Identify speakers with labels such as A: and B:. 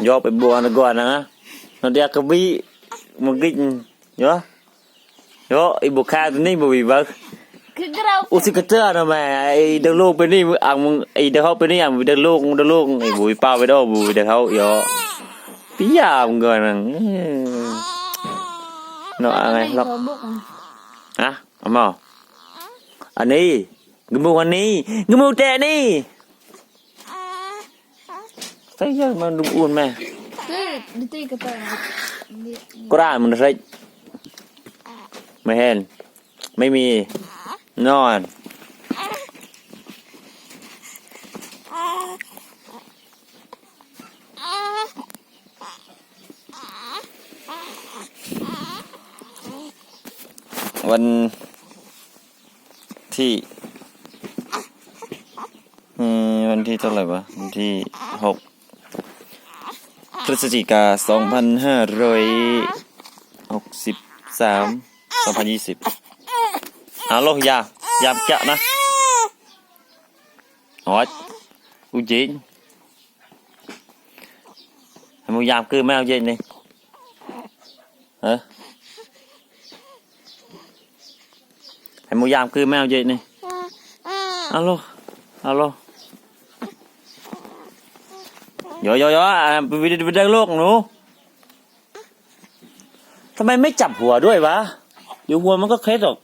A: gió phải bùa nó gọi nè nó đeo cái bi một cái gió gió ibu kha tụi ní bùi bị vợ
B: คือเรา
A: u si cái nó mà ai đừng luôn bên đi ăn ai đừng hốc bên đi ăn đừng luôn đừng luôn ai bùi bao bên đó bùi đừng hốc gió bí à một người nè nó ăn này
B: เรา
A: nó
B: บุก
A: hả ông mò anh đi cái mua anh đi cái mua trẻ đi thấy chưa mà đúng uôn mẹ
B: คือดิตีกระเป๋า
A: ก็ได้มัน ใช่ไม่เห็น ไม่มี นอน วันที่อืมวันที่เท่าไหร่วะวันที่หก พฤศจิกาสองพันห้าร้อยหกสิบสามสองพันยี่สิบอาลยา ยามแกะนะโอ้ยกูจริให้มึงยามคือแมวเย็นนี่เออให้มึงยามคือแมวเย็นนี่อาลอาล ง Yo yo yo อ่าไปไปไปดินโลกหนูทำไมไม่จับหัวด้วยวะเดี๋ยวหัวมันก็เคล็ดหรอก